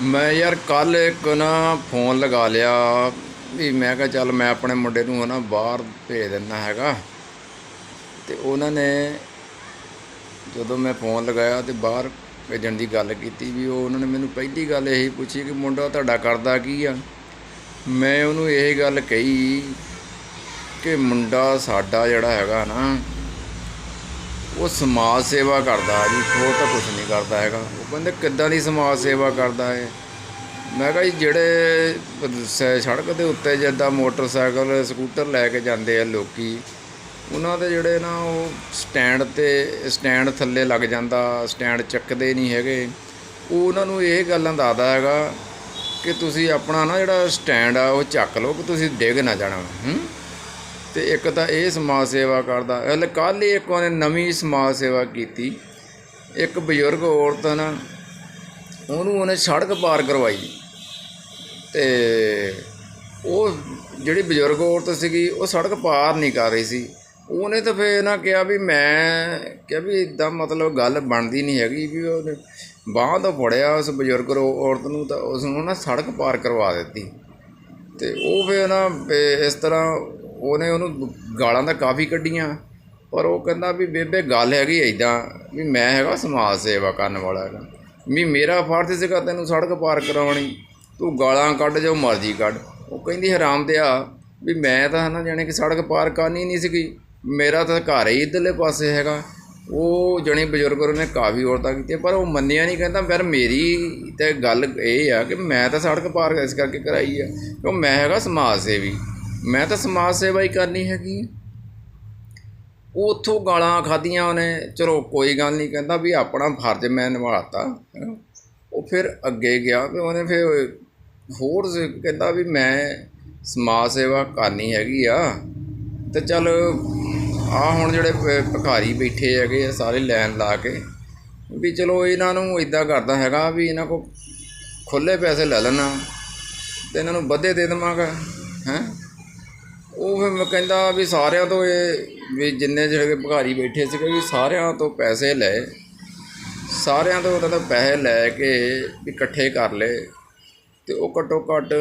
ਮੈਂ ਯਾਰ ਕੱਲ ਇੱਕ ਨਾ ਫੋਨ ਲਗਾ ਲਿਆ ਵੀ ਮੈਂ ਕਿਹਾ ਚੱਲ ਮੈਂ ਆਪਣੇ ਮੁੰਡੇ ਨੂੰ ਨਾ ਬਾਹਰ ਭੇਜ ਦਿੰਦਾ ਹੈਗਾ। ਤੇ ਉਹਨਾਂ ਨੇ ਜਦੋਂ ਮੈਂ ਫੋਨ ਲਗਾਇਆ ਤੇ ਬਾਹਰ ਭੇਜਣ ਦੀ ਗੱਲ ਕੀਤੀ ਵੀ ਉਹ ਉਹਨਾਂ ਨੇ ਮੈਨੂੰ ਪਹਿਲੀ ਗੱਲ ਇਹੀ ਪੁੱਛੀ ਕਿ ਮੁੰਡਾ ਤੁਹਾਡਾ ਕਰਦਾ ਕੀ ਆ? ਮੈਂ ਉਹਨੂੰ ਇਹ ਗੱਲ ਕਹੀ ਕਿ ਮੁੰਡਾ ਸਾਡਾ ਜਿਹੜਾ ਹੈਗਾ ਨਾ ਉਹ ਸਮਾਜ ਸੇਵਾ ਕਰਦਾ ਜੀ, ਹੋਰ ਤਾਂ ਕੁਝ ਨਹੀਂ ਕਰਦਾ ਹੈਗਾ। ਉਹ ਕਹਿੰਦੇ, ਕਿੱਦਾਂ ਦੀ ਸਮਾਜ ਸੇਵਾ ਕਰਦਾ ਹੈ? ਮੈਂ ਕਿਹਾ ਜੀ, ਜਿਹੜੇ ਸ- ਸੜਕ ਦੇ ਉੱਤੇ ਜਿੱਦਾਂ ਮੋਟਰਸਾਈਕਲ, ਸਕੂਟਰ ਲੈ ਕੇ ਜਾਂਦੇ ਆ ਲੋਕੀ, ਉਹਨਾਂ ਦੇ ਜਿਹੜੇ ਨਾ ਉਹ ਸਟੈਂਡ ਤੇ, ਸਟੈਂਡ ਥੱਲੇ ਲੱਗ ਜਾਂਦਾ, ਸਟੈਂਡ ਚੱਕਦੇ ਨਹੀਂ ਹੈਗੇ। ਉਹ ਉਹਨਾਂ ਨੂੰ ਇਹ ਗੱਲਾਂ ਦੱਸਦਾ ਹੈਗਾ ਕਿ ਤੁਸੀਂ ਆਪਣਾ ਨਾ ਜਿਹੜਾ ਸਟੈਂਡ ਆ, ਉਹ ਚੱਕ ਲਓ ਕਿ ਤੁਸੀਂ ਡਿੱਗ ਨਾ ਜਾਣਾ। ਹੂੰ? ਤੇ ਇੱਕ ਤਾਂ ਇਹ ਸਮਾਜ ਸੇਵਾ ਕਰਦਾ। ਹਲੇ ਕੱਲ੍ਹ ਹੀ ਇੱਕ ਉਹਨੇ ਨਵੀਂ ਸਮਾਜ ਸੇਵਾ ਕੀਤੀ। ਇੱਕ ਬਜ਼ੁਰਗ ਔਰਤ ਨਾ, ਉਹਨੂੰ ਉਹਨੇ ਸੜਕ ਪਾਰ ਕਰਵਾਈ। ਤੇ ਉਹ ਜਿਹੜੀ ਬਜ਼ੁਰਗ ਔਰਤ ਸੀਗੀ, ਉਹ ਸੜਕ ਪਾਰ ਨਹੀਂ ਕਰ ਰਹੀ ਸੀ। ਉਹਨੇ ਤਾਂ ਫਿਰ ਨਾ ਕਿਹਾ ਵੀ ਮੈਂ ਕਿਹਾ ਵੀ ਇਦਾਂ ਮਤਲਬ ਗੱਲ ਬਣਦੀ ਨਹੀਂ ਹੈਗੀ ਵੀ ਉਹਨੇ ਬਾਂਹ ਤੋਂ ਫੜਿਆ ਉਸ ਬਜ਼ੁਰਗ ਔਰਤ ਨੂੰ ਤਾਂ ਉਸ ਨੂੰ ਨਾ ਸੜਕ ਪਾਰ ਕਰਵਾ ਦਿੱਤੀ। ਤੇ ਉਹ ਫਿਰ ਨਾ ਇਸ ਤਰ੍ਹਾਂ ਉਹਨੇ ਉਹਨੂੰ ਗਾਲਾਂ ਤਾਂ ਕਾਫੀ ਕੱਢੀਆਂ, ਪਰ ਉਹ ਕਹਿੰਦਾ ਵੀ ਬੇਬੇ ਗੱਲ ਹੈਗੀ ਐਦਾਂ ਵੀ ਮੈਂ ਹੈਗਾ ਸਮਾਜ ਸੇਵਾ ਕਰਨ ਵਾਲਾ ਹੈਗਾ। ਵੀ ਮੇਰਾ ਫਰਜ਼ ਸੀਗਾ ਤੈਨੂੰ ਸੜਕ ਪਾਰ ਕਰਾਉਣੀ, ਤੂੰ ਗਾਲਾਂ ਕੱਢ ਜੋ ਮਰਜ਼ੀ ਕੱਢ। ਉਹ ਕਹਿੰਦੀ ਹਰਾਮ ਦਿਆ ਵੀ ਮੈਂ ਤਾਂ ਨਾ ਜਾਣੇ ਕਿ ਸੜਕ ਪਾਰ ਕਰਨੀ ਨਹੀਂ ਸੀਗੀ, ਮੇਰਾ ਤਾਂ ਘਰ ਹੀ ਇਧਰਲੇ ਪਾਸੇ ਹੈਗਾ। ਉਹ ਜਣੇ ਬਜ਼ੁਰਗ ਉਹਨੇ ਕਾਫੀ ਔਰਤਾਂ ਕੀਤੀਆਂ, ਪਰ ਉਹ ਮੰਨਿਆ ਨਹੀਂ, ਕਹਿੰਦਾ ਪਰ ਮੇਰੀ ਤੇ ਗੱਲ ਇਹ ਆ ਕਿ ਮੈਂ ਤਾਂ ਸੜਕ ਪਾਰ ਇਸ ਕਰਕੇ ਕਰਾਈ ਆ, ਕਿਉਂ ਮੈਂ ਹੈਗਾ ਸਮਾਜ ਸੇਵੀ। ਮੈਂ ਤਾਂ ਸਮਾਜ ਸੇਵਾ ਹੀ ਕਰਨੀ ਹੈਗੀ। ਉਹ ਉੱਥੋਂ ਗਾਲਾਂ ਖਾਧੀਆਂ ਉਹਨੇ, ਚਲੋ ਕੋਈ ਗੱਲ ਨਹੀਂ ਕਹਿੰਦਾ ਵੀ ਆਪਣਾ ਫਰਜ਼ ਮੈਂ ਨਿਭਾਤਾ, ਹੈਂ। ਉਹ ਫਿਰ ਅੱਗੇ ਗਿਆ ਵੀ ਉਹਨੇ ਫਿਰ ਹੋਰ ਕਹਿੰਦਾ ਵੀ ਮੈਂ ਸਮਾਜ ਸੇਵਾ ਕਰਨੀ ਹੈਗੀ ਆ। ਤੇ ਚੱਲ ਆ ਹੁਣ ਜਿਹੜੇ ਭਿਖਾਰੀ ਬੈਠੇ ਹੈਗੇ ਆ ਸਾਰੇ ਲਾਈਨ ਲਾ ਕੇ, ਵੀ ਚਲੋ ਇਹਨਾਂ ਨੂੰ ਇਦਾਂ ਕਰਦਾ ਹੈਗਾ ਵੀ ਇਹਨਾਂ ਕੋ ਖੁੱਲੇ ਪੈਸੇ ਲੈ ਲੈਣਾ, ਤੇ ਇਹਨਾਂ ਨੂੰ ਵੱਧੇ ਦੇ ਦੇਵਾਂਗਾ, ਹੈਂ। ਉਹ ਫਿਰ ਮੈਂ ਕਹਿੰਦਾ ਵੀ ਸਾਰਿਆਂ ਤੋਂ ਇਹ ਵੀ ਜਿੰਨੇ ਜਿਹੜੇ ਭਿਖਾਰੀ ਬੈਠੇ ਸੀਗੇ ਵੀ ਸਾਰਿਆਂ ਤੋਂ ਪੈਸੇ ਲਏ ਸਾਰਿਆਂ ਤੋਂ ਉਹਨਾਂ ਤੋਂ ਪੈਸੇ ਲੈ ਕੇ ਇਕੱਠੇ ਕਰ ਲਏ ਤੇ ਉਹ ਘੱਟੋ ਘੱਟ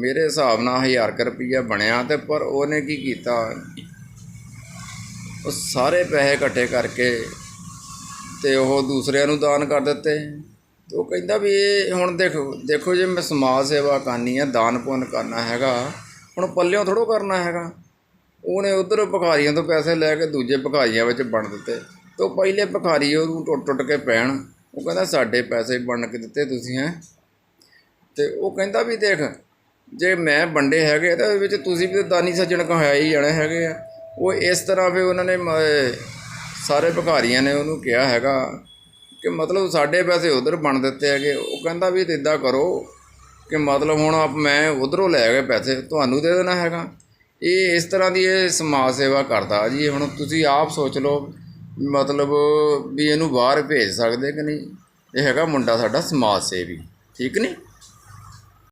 ਮੇਰੇ ਹਿਸਾਬ ਨਾਲ 1000 ਕੁ ਰੁਪਈਆ ਬਣਿਆ ਤੇ ਪਰ ਉਹਨੇ ਕੀ ਕੀਤਾ? ਉਹ ਸਾਰੇ ਪੈਸੇ ਇਕੱਠੇ ਕਰਕੇ ਤੇ ਉਹ ਦੂਸਰਿਆਂ ਨੂੰ ਦਾਨ ਕਰ ਦਿੱਤੇ। ਤੇ ਉਹ ਕਹਿੰਦਾ ਵੀ ਇਹ ਹੁਣ ਦੇਖੋ ਦੇਖੋ ਜੇ ਮੈਂ ਸਮਾਜ ਸੇਵਾ ਕਰਨੀ ਹੈ ਦਾਨ ਪੁੰਨ ਕਰਨਾ ਹੈਗਾ ਹੁਣ ਪੱਲਿਓਂ ਥੋੜੋ ਕਰਨਾ ਹੈਗਾ। ਉਹਨੇ ਉਧਰ ਭਿਖਾਰੀਆਂ ਤੋਂ ਪੈਸੇ ਲੈ ਕੇ ਦੂਜੇ ਭਿਖਾਰੀਆਂ ਵਿੱਚ ਵੰਡ ਦਿੱਤੇ। ਤੇ ਉਹ ਪਹਿਲੇ ਭਿਖਾਰੀ ਉਹਨੂੰ ਟੁੱਟ ਟੁੱਟ ਕੇ ਪੈਣ। ਉਹ ਕਹਿੰਦਾ, ਸਾਡੇ ਪੈਸੇ ਵੰਡ ਕੇ ਦਿੱਤੇ ਤੁਸੀਂ ਹੈ? ਤੇ ਉਹ ਕਹਿੰਦਾ ਵੀ, ਦੇਖ, ਜੇ ਮੈਂ ਵੰਡੇ ਹੈਗੇ ਤਾਂ ਉਹਦੇ ਵਿੱਚ ਤੁਸੀਂ ਵੀ ਤਾਂ ਦਾਨੀ ਸੱਜਣ ਕਹਾਇਆ ਹੀ ਜਾਣੇ ਹੈਗੇ ਆ। ਉਹ ਇਸ ਤਰ੍ਹਾਂ ਫਿਰ ਉਹਨਾਂ ਨੇ, ਮ- ਸਾਰੇ ਭਿਖਾਰੀਆਂ ਨੇ ਉਹਨੂੰ ਕਿਹਾ ਹੈਗਾ ਕਿ ਮਤਲਬ ਸਾਡੇ ਪੈਸੇ ਉਧਰ ਬਣ ਦਿੱਤੇ ਹੈਗੇ। ਉਹ ਕਹਿੰਦਾ ਵੀ, ਇਦਾਂ ਕਰੋ ਕਿ ਮਤਲਬ ਹੁਣ ਆਪ ਮੈਂ ਉਧਰੋਂ ਲੈ ਗਏ ਪੈਸੇ, ਤੁਹਾਨੂੰ ਦੇ ਦੇਣਾ ਹੈਗਾ। ਇਹ ਇਸ ਤਰ੍ਹਾਂ ਦੀ ਇਹ ਸਮਾਜ ਸੇਵਾ ਕਰਦਾ ਜੀ। ਹੁਣ ਤੁਸੀਂ ਆਪ ਸੋਚ ਲਓ, ਮਤਲਬ ਵੀ ਇਹਨੂੰ ਬਾਹਰ ਭੇਜ ਸਕਦੇ ਕਿ ਨਹੀਂ? ਇਹ ਹੈਗਾ ਮੁੰਡਾ ਸਾਡਾ ਸਮਾਜ ਸੇਵੀ। ਠੀਕ ਨਹੀਂ?